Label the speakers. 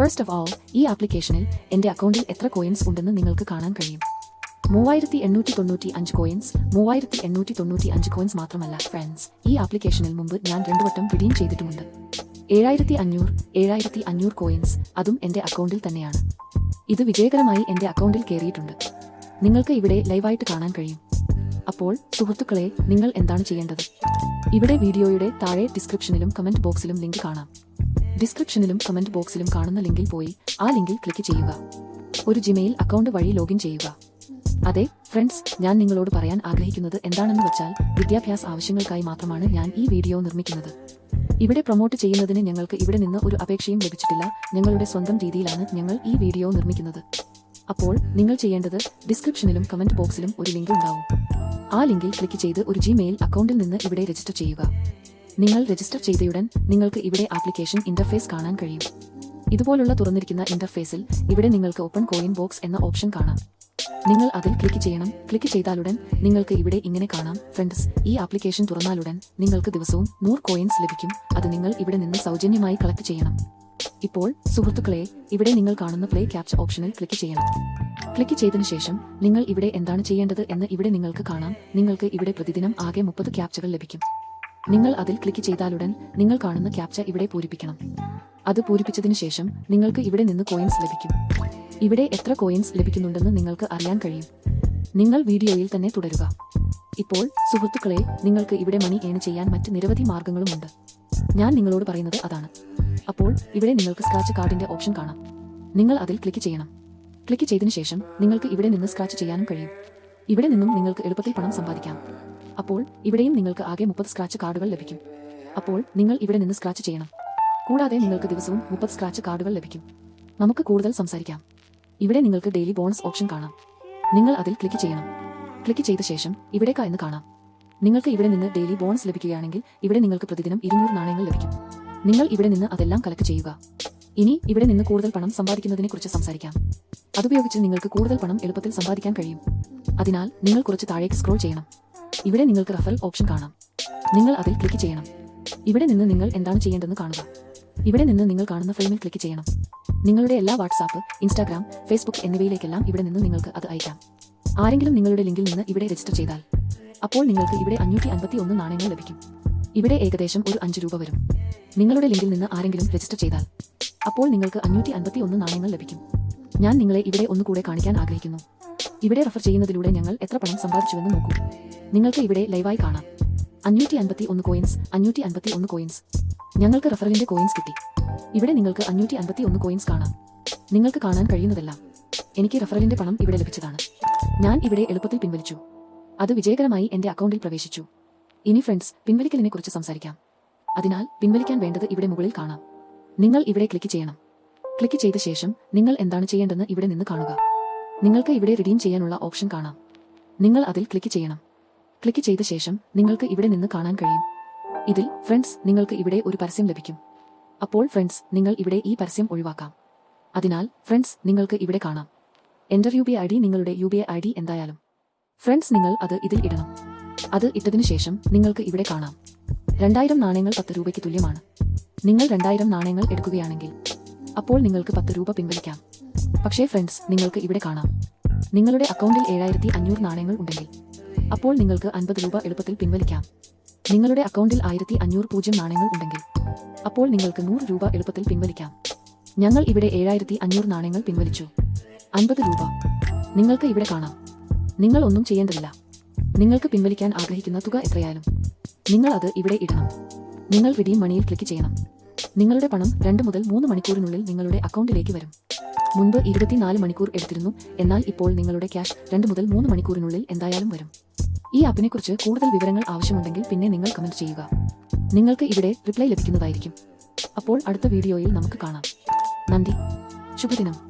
Speaker 1: First of all ഈ ആപ്ലിക്കേഷനിൽ എന്റെ അക്കൗണ്ടിൽ എത്ര കോയിൻസ് ഉണ്ടെന്ന് നിങ്ങൾക്ക് കാണാൻ കഴിയും. മൂവായിരത്തി എണ്ണൂറ്റി തൊണ്ണൂറ്റി അഞ്ച് കോയിൻസ് മൂവായിരത്തി എണ്ണൂറ്റി തൊണ്ണൂറ്റി അഞ്ച് കോയിൻസ് മാത്രമല്ല ഫ്രണ്ട്സ് ഈ ആപ്ലിക്കേഷനിൽ മുമ്പ് ഞാൻ രണ്ടു വട്ടം റിഡീം ചെയ്തിട്ടുമുണ്ട്. ഏഴായിരത്തി അഞ്ഞൂറ് ഏഴായിരത്തി അഞ്ഞൂറ് കോയിൻസ് അതും എന്റെ അക്കൗണ്ടിൽ തന്നെയാണ്. ഇത് വിജയകരമായി എന്റെ അക്കൗണ്ടിൽ കയറിയിട്ടുണ്ട്. നിങ്ങൾക്ക് ഇവിടെ ലൈവായിട്ട് കാണാൻ കഴിയും. അപ്പോൾ സുഹൃത്തുക്കളെ നിങ്ങൾ എന്താണ് ചെയ്യേണ്ടത്? ഇവിടെ വീഡിയോയുടെ താഴെ ഡിസ്ക്രിപ്ഷനിലും കമന്റ് ബോക്സിലും ലിങ്ക് കാണാം. ഡിസ്ക്രിപ്ഷനിലും കമന്റ് ബോക്സിലും കാണുന്ന ലിങ്കിൽ പോയി ആ ലിങ്കിൽ ക്ലിക്ക് ചെയ്യുക. ഒരു ജിമെയിൽ അക്കൗണ്ട് വഴി ലോഗിൻ ചെയ്യുക. അതെ ഫ്രണ്ട്സ് ഞാൻ നിങ്ങളോട് പറയാൻ ആഗ്രഹിക്കുന്നത് എന്താണെന്ന് വെച്ചാൽ വിദ്യാഭ്യാസ ആവശ്യങ്ങൾക്കായി മാത്രമാണ് ഞാൻ ഈ വീഡിയോ നിർമ്മിക്കുന്നത്. ഇവിടെ പ്രൊമോട്ട് ചെയ്യുന്നതിന് ഞങ്ങൾക്ക് ഇവിടെ നിന്ന് ഒരു അപേക്ഷയും ലഭിച്ചിട്ടില്ല. ഞങ്ങളുടെ സ്വന്തം രീതിയിലാണ് ഞങ്ങൾ ഈ വീഡിയോ നിർമ്മിക്കുന്നത്. അപ്പോൾ നിങ്ങൾ ചെയ്യേണ്ടത് ഡിസ്ക്രിപ്ഷനിലും കമന്റ് ബോക്സിലും ഒരു ലിങ്ക് ഉണ്ടാവും. ആ ലിങ്കിൽ ക്ലിക്ക് ചെയ്ത് ഒരു ജിമെയിൽ അക്കൗണ്ടിൽ നിന്ന് ഇവിടെ രജിസ്റ്റർ ചെയ്യുക. നിങ്ങൾ രജിസ്റ്റർ ചെയ്തയുടൻ നിങ്ങൾക്ക് ഇവിടെ ആപ്ലിക്കേഷൻ ഇന്റർഫേസ് കാണാൻ കഴിയും. ഇതുപോലുള്ള തുറന്നിരിക്കുന്ന ഇന്റർഫേസിൽ ഇവിടെ നിങ്ങൾക്ക് ഓപ്പൺ കോയിൻ ബോക്സ് എന്ന ഓപ്ഷൻ കാണാം. നിങ്ങൾ അതിൽ ക്ലിക്ക് ചെയ്യണം. ക്ലിക്ക് ചെയ്താലുടൻ നിങ്ങൾക്ക് ഇവിടെ ഇങ്ങനെ കാണാം. ഫ്രണ്ട്സ് ഈ ആപ്ലിക്കേഷൻ തുറന്നാലുടൻ നിങ്ങൾക്ക് ദിവസവും നൂറ് കോയിൻസ് ലഭിക്കും. അത് നിങ്ങൾ ഇവിടെ നിന്ന് സൗജന്യമായി കളക്ട് ചെയ്യണം. ഇപ്പോൾ സുഹൃത്തുക്കളെ ഇവിടെ നിങ്ങൾ കാണുന്ന പ്ലേ ക്യാപ്ച ഓപ്ഷനിൽ ക്ലിക്ക് ചെയ്യണം. ക്ലിക്ക് ചെയ്തതിനു ശേഷം നിങ്ങൾ ഇവിടെ എന്താണ് ചെയ്യേണ്ടത് എന്ന് ഇവിടെ നിങ്ങൾക്ക് കാണാം. നിങ്ങൾക്ക് ഇവിടെ പ്രതിദിനം ആകെ മുപ്പത് ക്യാപ്ചകൾ ലഭിക്കും. നിങ്ങൾ അതിൽ ക്ലിക്ക് ചെയ്താലുടൻ നിങ്ങൾ കാണുന്ന ക്യാപ്ച ഇവിടെ പൂരിപ്പിക്കണം. അത് പൂരിപ്പിച്ചതിന് ശേഷം നിങ്ങൾക്ക് ഇവിടെ നിന്ന് കോയിൻസ് ലഭിക്കും. ഇവിടെ എത്ര കോയിൻസ് ലഭിക്കുന്നുണ്ടെന്ന് നിങ്ങൾക്ക് അറിയാൻ കഴിയും. നിങ്ങൾ വീഡിയോയിൽ തന്നെ തുടരുക. ഇപ്പോൾ സുഹൃത്തുക്കളെ നിങ്ങൾക്ക് ഇവിടെ മണി ഏൺ ചെയ്യാൻ മറ്റ് നിരവധി മാർഗങ്ങളുമുണ്ട്. ഞാൻ നിങ്ങളോട് പറയുന്നത് അതാണ്. അപ്പോൾ ഇവിടെ നിങ്ങൾക്ക് സ്ക്രാച്ച് കാർഡിന്റെ ഓപ്ഷൻ കാണാം. നിങ്ങൾ അതിൽ ക്ലിക്ക് ചെയ്യണം. ക്ലിക്ക് ചെയ്തതിനു ശേഷം നിങ്ങൾക്ക് ഇവിടെ നിന്ന് സ്ക്രാച്ച് ചെയ്യാനും കഴിയും. ഇവിടെ നിന്നും നിങ്ങൾക്ക് എളുപ്പത്തിൽ പണം സമ്പാദിക്കാം. അപ്പോൾ ഇവിടെയും നിങ്ങൾക്ക് ആകെ മുപ്പത് സ്ക്രാച്ച് കാർഡുകൾ ലഭിക്കും. അപ്പോൾ നിങ്ങൾ ഇവിടെ നിന്ന് സ്ക്രാച്ച് ചെയ്യണം. കൂടാതെ നിങ്ങൾക്ക് ദിവസവും മുപ്പത് സ്ക്രാച്ച് കാർഡുകൾ ലഭിക്കും. നമുക്ക് കൂടുതൽ സംസാരിക്കാം. ഇവിടെ നിങ്ങൾക്ക് ഡെയിലി ബോണസ് ഓപ്ഷൻ കാണാം. നിങ്ങൾ അതിൽ ക്ലിക്ക് ചെയ്യണം. ക്ലിക്ക് ചെയ്ത ശേഷം ഇവിടേക്ക എന്ന് കാണാം. നിങ്ങൾക്ക് ഇവിടെ നിന്ന് ഡെയിലി ബോണസ് ലഭിക്കുകയാണെങ്കിൽ ഇവിടെ നിങ്ങൾക്ക് പ്രതിദിനം ഇരുന്നൂറ് നാണയങ്ങൾ ലഭിക്കും. നിങ്ങൾ ഇവിടെ നിന്ന് അതെല്ലാം കളക്ട് ചെയ്യുക. ഇനി ഇവിടെ നിന്ന് കൂടുതൽ പണം സമ്പാദിക്കുന്നതിനെ കുറിച്ച് സംസാരിക്കാം. അതുപയോഗിച്ച് നിങ്ങൾക്ക് കൂടുതൽ പണം എളുപ്പത്തിൽ സമ്പാദിക്കാൻ കഴിയും. അതിനാൽ നിങ്ങൾ കുറച്ച് താഴേക്ക് സ്ക്രോൾ ചെയ്യണം. ഇവിടെ നിങ്ങൾക്ക് റഫറൽ ഓപ്ഷൻ കാണാം. നിങ്ങൾ അതിൽ ക്ലിക്ക് ചെയ്യണം. ഇവിടെ നിന്ന് നിങ്ങൾ എന്താണ് ചെയ്യേണ്ടതെന്ന് കാണുക. ഇവിടെ നിന്ന് നിങ്ങൾ കാണുന്ന ഫ്രെയിമിൽ ക്ലിക്ക് ചെയ്യണം. നിങ്ങളുടെ എല്ലാ വാട്സാപ്പ് ഇൻസ്റ്റാഗ്രാം ഫേസ്ബുക്ക് എന്നിവയിലേക്കെല്ലാം ഇവിടെ നിന്ന് നിങ്ങൾക്ക് അത് അയക്കാം. ആരെങ്കിലും നിങ്ങളുടെ ലിങ്കിൽ നിന്ന് ഇവിടെ രജിസ്റ്റർ ചെയ്താൽ അപ്പോൾ നിങ്ങൾക്ക് ഇവിടെ അഞ്ഞൂറ്റി അൻപത്തി ഒന്ന് നാണയങ്ങൾ ലഭിക്കും. ഇവിടെ ഏകദേശം ഒരു അഞ്ച് രൂപ വരും. നിങ്ങളുടെ ലിങ്കിൽ നിന്ന് ആരെങ്കിലും രജിസ്റ്റർ ചെയ്താൽ അപ്പോൾ നിങ്ങൾക്ക് അഞ്ഞൂറ്റി അൻപത്തി ഒന്ന് നാണയങ്ങൾ ലഭിക്കും. ഞാൻ നിങ്ങളെ ഇവിടെ ഒന്നുകൂടെ കാണിക്കാൻ ആഗ്രഹിക്കുന്നു. ഇവിടെ റഫർ ചെയ്യുന്നതിലൂടെ ഞങ്ങൾ എത്ര പണം സമ്പാദിച്ചുവെന്ന് നോക്കൂ. നിങ്ങൾക്ക് ഇവിടെ ലൈവായി കാണാം. അഞ്ഞൂറ്റി അൻപത്തി ഒന്ന് കോയിൻസ് അഞ്ഞൂറ്റി അൻപത്തി ഒന്ന് കോയിൻസ് ഞങ്ങൾക്ക് റഫറലിന്റെ കോയിൻസ് കിട്ടി. ഇവിടെ നിങ്ങൾക്ക് അഞ്ഞൂറ്റി അൻപത്തി ഒന്ന് കോയിൻസ് കാണാം. നിങ്ങൾക്ക് കാണാൻ കഴിയുന്നതെല്ലാം. എനിക്ക് റഫറലിന്റെ പണം ഇവിടെ ലഭിച്ചതാണ്. ഞാൻ ഇവിടെ എളുപ്പത്തിൽ പിൻവലിച്ചു. അത് വിജയകരമായി എന്റെ അക്കൗണ്ടിൽ പ്രവേശിച്ചു. ഇനി ഫ്രണ്ട്സ് പിൻവലിക്കലിനെ കുറിച്ച് സംസാരിക്കാം. അതിനാൽ പിൻവലിക്കാൻ വേണ്ടത് ഇവിടെ മുകളിൽ കാണാം. നിങ്ങൾ ഇവിടെ ക്ലിക്ക് ചെയ്യണം. ക്ലിക്ക് ചെയ്ത ശേഷം നിങ്ങൾ എന്താണ് ചെയ്യേണ്ടതെന്ന് ഇവിടെ നിന്ന് കാണുക. നിങ്ങൾക്ക് ഇവിടെ റിഡീം ചെയ്യാനുള്ള ഓപ്ഷൻ കാണാം. നിങ്ങൾ അതിൽ ക്ലിക്ക് ചെയ്യണം. ക്ലിക്ക് ചെയ്ത ശേഷം നിങ്ങൾക്ക് ഇവിടെ നിന്ന് കാണാൻ കഴിയും. ഇതിൽ ഫ്രണ്ട്സ് നിങ്ങൾക്ക് ഇവിടെ ഒരു പരസ്യം ലഭിക്കും. അപ്പോൾ ഫ്രണ്ട്സ് നിങ്ങൾ ഇവിടെ ഈ പരസ്യം ഒഴിവാക്കാം. അതിനാൽ ഫ്രണ്ട്സ് നിങ്ങൾക്ക് ഇവിടെ കാണാം. Enter U B I D നിങ്ങളുടെ യു ബി ഐ ഡി എന്തായാലും. ഫ്രണ്ട്സ് നിങ്ങൾ അത് ഇതിൽ ഇടണം. അത് ഇട്ടതിനു ശേഷം നിങ്ങൾക്ക് ഇവിടെ കാണാം. രണ്ടായിരം നാണയങ്ങൾ പത്ത് രൂപയ്ക്ക് തുല്യമാണ്. നിങ്ങൾ രണ്ടായിരം നാണയങ്ങൾ എടുക്കുകയാണെങ്കിൽ അപ്പോൾ നിങ്ങൾക്ക് പത്ത് രൂപ പിൻവലിക്കാം. പക്ഷേ ഫ്രണ്ട്സ് നിങ്ങൾക്ക് ഇവിടെ കാണാം. നിങ്ങളുടെ അക്കൗണ്ടിൽ ഏഴായിരത്തി അഞ്ഞൂറ് നാണയങ്ങൾ ഉണ്ടെങ്കിൽ. അപ്പോൾ നിങ്ങൾക്ക് അൻപത് രൂപ എളുപ്പത്തിൽ പിൻവലിക്കാം. നിങ്ങളുടെ അക്കൗണ്ടിൽ ആയിരത്തി അഞ്ഞൂറ് പൂജ്യം നാണയങ്ങൾ ഉണ്ടെങ്കിൽ. അപ്പോൾ നിങ്ങൾക്ക് നൂറ് രൂപ എളുപ്പത്തിൽ പിൻവലിക്കാം. ഞങ്ങൾ ഇവിടെ ഏഴായിരത്തി അഞ്ഞൂറ് നാണയങ്ങൾ പിൻവലിച്ചു. അൻപത് രൂപ. നിങ്ങൾക്ക് ഇവിടെ കാണാം. നിങ്ങൾ ഒന്നും ചെയ്യേണ്ടതില്ല. നിങ്ങൾക്ക് പിൻവലിക്കാൻ ആഗ്രഹിക്കുന്ന തുക എത്രയായാലും. നിങ്ങൾ അത് ഇവിടെ ഇടണം. നിങ്ങൾ റിഡീം മണിയിൽ ക്ലിക്ക് ചെയ്യണം. നിങ്ങളുടെ പണം രണ്ട് മുതൽ മൂന്ന് മണിക്കൂറിനുള്ളിൽ നിങ്ങളുടെ അക്കൗണ്ടിലേക്ക് വരും. മുൻപ് ഇരുപത്തിനാല് മണിക്കൂർ എടുത്തിരുന്നു. എന്നാൽ ഇപ്പോൾ നിങ്ങളുടെ ക്യാഷ് രണ്ട് മുതൽ മൂന്ന് മണിക്കൂറിനുള്ളിൽ എന്തായാലും വരും. ഈ ആപ്പിനെക്കുറിച്ച് കൂടുതൽ വിവരങ്ങൾ ആവശ്യമുണ്ടെങ്കിൽ പിന്നെ നിങ്ങൾ കമന്റ് ചെയ്യുക. നിങ്ങൾക്ക് ഇവിടെ റിപ്ലൈ ലഭിക്കുന്നതായിരിക്കും. അപ്പോൾ അടുത്ത വീഡിയോയിൽ നമുക്ക് കാണാം. നന്ദി. ശുഭദിനം.